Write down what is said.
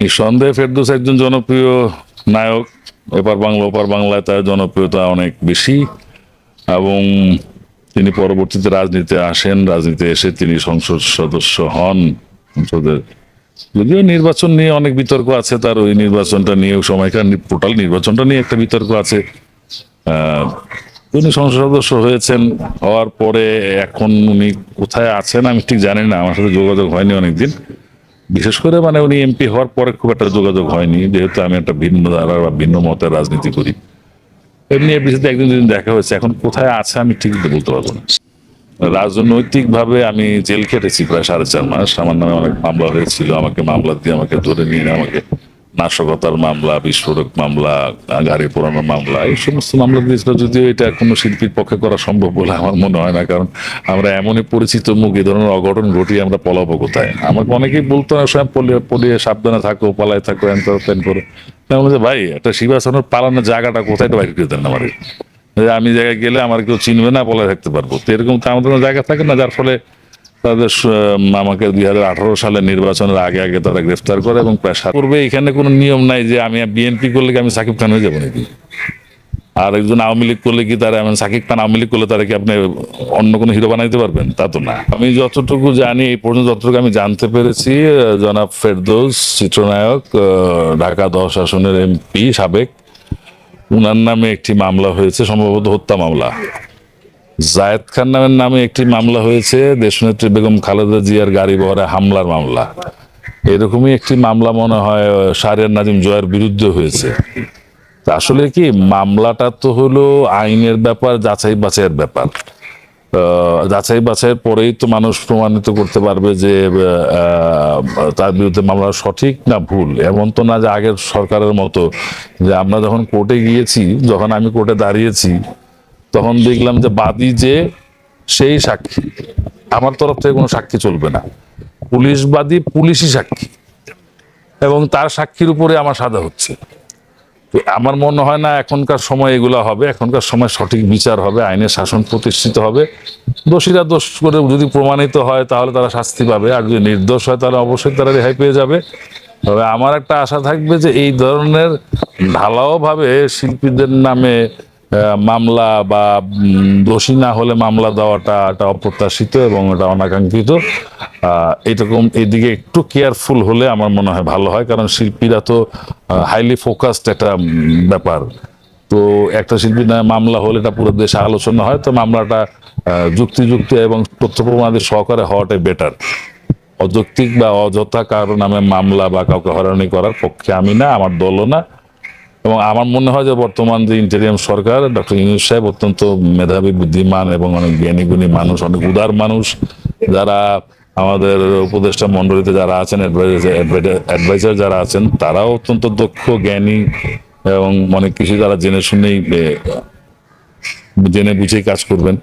নিঃসন্দেহে ফেরদোস একজন জনপ্রিয় নায়ক, এপার বাংলা, ওপার বাংলায় তার জনপ্রিয়তা অনেক বেশি এবং তিনি পরবর্তীতে রাজনীতিতে আসেন, রাজনীতিতে এসে তিনি সংসদ সদস্য হন। সংসদের যদিও নির্বাচন নিয়ে অনেক বিতর্ক আছে, তার ওই নির্বাচনটা নিয়েও সময়কার টোটাল নির্বাচনটা নিয়ে একটা বিতর্ক আছে। উনি সংসদ সদস্য হয়েছেন, হওয়ার পরে এখন উনি কোথায় আছেন আমি ঠিক জানি না, আমার সাথে যোগাযোগ হয়নি অনেকদিন। বিশেষ করে মানে উনি এমপি হওয়ার পরে খুব একটা যোগাযোগ হয়নি, যেহেতু আমি একটা ভিন্ন ধারা বা ভিন্ন মতের রাজনীতি করি। এমনি এর সাথে একদিন দুদিন দেখা হয়েছে, এখন কোথায় আছে আমি ঠিক বলতে পারব না। রাজনৈতিক ভাবে আমি জেল খেটেছি প্রায় সাড়ে চার মাস, আমার নামে অনেক মামলা হয়েছিল, আমাকে মামলা দিয়ে আমাকে ধরে নিয়ে, আমাকে নাশকতার মামলা, বিস্ফোরক মামলা, গাড়ি পোড়ানোর মামলা, এই সমস্ত মামলা দিয়েছিল যদিও এটা কোনো শিল্পীর পক্ষে করা সম্ভব বলে আমার মনে হয় না, কারণ আমরা এমনই পরিচিত মুখ এই ধরনের অঘটন ঘটিয়ে আমরা পলাবো কোথায়? আমাকে অনেকেই বলতো না সময় পলিয়ে সাবধানে থাকো, পালায় থাকো এন করো। তেন করো বলছি, ভাই, একটা শিবাসনের পালানোর জায়গাটা কোথায় বাইরে করে দেন আমারে যে আমি জায়গায় গেলে আমার কেউ চিনবে না পলায় থাকতে পারব। তো এরকম তো আমাদের জায়গা থাকে না, যার ফলে তাদের আমাকে দুই হাজার আঠারো সালে নির্বাচনের আগে আগে তারা গ্রেফতার করে এবং পেশা করবে এখানে কোনো নিয়ম নাই যে আমি বিএনপি করলে কি আমি সাকিব খান হয়ে যাব নাকি? আর একজন আওয়ামী লীগ করলে কি তারা এমন সাকিব খান আওয়ামী লীগ করলে তারা কি আপনি অন্য কোনো হিরো বানাইতে পারবেন? তা তো না। আমি যতটুকু জানি, এই পর্যন্ত যতটুকু আমি জানতে পেরেছি জনাব ফেরদৌস চিত্রনায়ক ঢাকা দশ আসনের এমপি সাবেক। উনার নামে একটি মামলা হয়েছে, সম্ভবত হত্যা মামলা। জায়েদ খান নামের নামে একটি মামলা হয়েছে, দেশনেত্রী বেগম খালেদা জিয়ার গাড়ি বহরে হামলার মামলা। এরকমই একটি মামলা মনে হয় সারিয়ার নাজিম জয়ের বিরুদ্ধে হয়েছে। আসলে কি, মামলাটা তো হলো আইনের ব্যাপার, যাচাই বাছাইয়ের ব্যাপার। যাচাই বাছাইয়ের পরেই তো মানুষ প্রমাণিত করতে পারবে যে তার বিরুদ্ধে মামলা সঠিক না ভুল। এমন তো না যে আগের সরকারের মতো। যে আমরা যখন কোর্টে গিয়েছি, যখন আমি কোর্টে দাঁড়িয়েছি তখন দেখলাম যে বাদী যে সেই সাক্ষী। আমার তরফ থেকে কোনো সাক্ষী চলবে না। পুলিশ বাদী, পুলিশই সাক্ষী। এবং তার সাক্ষীর উপরে আমার সাজা হচ্ছে। তো আমার মনে হয় না এখনকার সময় এগুলো হবে। এখনকার সময় সঠিক বিচার হবে, আইনের শাসন প্রতিষ্ঠিত হবে। দোষীরা দোষ করে যদি প্রমাণিত হয়, তাহলে তারা শাস্তি পাবে। আর যদি নির্দোষ হয়, তাহলে অবশ্যই তারা রেহাই পেয়ে যাবে। তবে আমার একটা আশা থাকবে যে এই ধরনের ঢালাও ভাবে শিল্পীদের নামে মামলা বা দোষী না হলে মামলা দেওয়াটা একটা অপ্রত্যাশিত এবং এটা অনাকাঙ্ক্ষিত। এরকম এদিকে একটু কেয়ারফুল হলে আমার মনে হয় ভালো হয়, কারণ শিল্পীরা তো হাইলি ফোকাসড একটা ব্যাপার। তো একটা শিল্পীর মামলা হলে এটা পুরো দেশে আলোচনা হয়, তো মামলাটা যুক্তিযুক্ত এবং তথ্য প্রমাণাদি সহকারে হওয়াটাই বেটার অযৌক্তিক বা অযথা কারও নামে মামলা বা কাউকে হয়রানি করার পক্ষে আমি না, আমার দলও না। এবং আমার মনে হয় যে বর্তমান যে ইন্টেরিয়াম সরকার ডক্টর ইউনুস সাহেব অত্যন্ত মেধাবী, বুদ্ধিমান এবং অনেক জ্ঞানী গুণী মানুষ, অনেক উদার মানুষ। যারা আমাদের উপদেষ্টা মণ্ডলীতে যারা আছেন অ্যাডভাইজার যারা আছেন, তারাও অত্যন্ত দক্ষ, জ্ঞানী এবং অনেক কিছু যারা জেনে শুনেই জেনে বুঝেই কাজ করবেন।